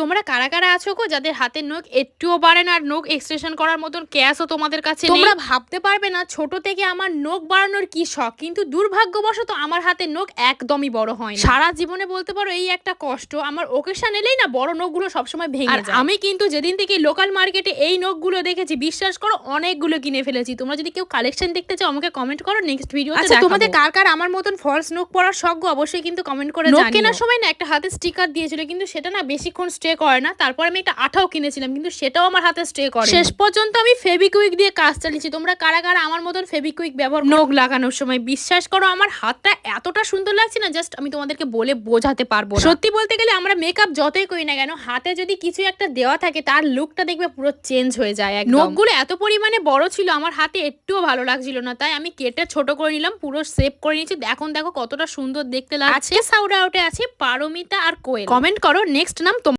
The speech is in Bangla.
তোমরা কারা কারা আছো গো? যাদের হাতের নখ একটুও বাড়ে না আর নখ এক্সটেনশন করার মতন ক্যাশও তোমাদের কাছে? তোমরা ভাবতে পারবে না ছোট থেকে আমার নখ বাড়ানোর কি শখ কিন্তু দুর্ভাগ্যবশত আমার হাতের নখ একদমই বড় হয় না সারা জীবনে বলতে পারো এই একটা কষ্ট আমার ওকেশন এলেই না বড় নখগুলো সবসময় ভেঙে যায়। আমি কিন্তু যেদিন থেকে লোকাল মার্কেটে এই নখগুলো দেখেছি বিশ্বাস করো অনেকগুলো কিনে ফেলেছি। তোমরা যদি কেউ কালেকশন দেখতে চাও আমাকে কমেন্ট করো নেক্সট ভিডিও আচ্ছা তোমাদের কার কার আমার মতন ফলস নখ পরার শখ গো? অবশ্যই কিন্তু কমেন্ট করে নখ কেনার সময় না একটা হাতে স্টিকার দিয়েছিল কিন্তু সেটা না বেশিক্ষণ স্টে করে না তারপর আমি একটা আঠাও কিনেছিলাম কিন্তু সেটাও আমার হাতে স্টে করে শেষ পর্যন্ত আমি ফেবিকুইক দিয়ে কাজ চালিয়েছি তোমরা কারা কারা আমার মতন ফেবিকুইক ব্যবহার নখ লাগানোর সময় বিশ্বাস করো আমার হাতটা এতটা সুন্দর লাগছে না জাস্ট আমি তোমাদেরকে বলে বোঝাতে পারব সত্যি বলতে গেলে আমরা মেকআপ যতই করি না কেন হাতে যদি কিছু একটা দেওয়া থাকে তার লুকটা দেখবে পুরো চেঞ্জ হয়ে যায় একদম। নখগুলো এত পরিমাণে বড় ছিল আমার হাতে একটুও ভালো লাগছিল না তাই আমি কেটে ছোট করে নিলাম পুরো সেভ করে নিয়েছি। এখন দেখো কতটা সুন্দর দেখতে লাগছে। সাউড আউটে আছে পারমিতা আর কোয়েল। কমেন্ট করো নেক্সট নাম তোমার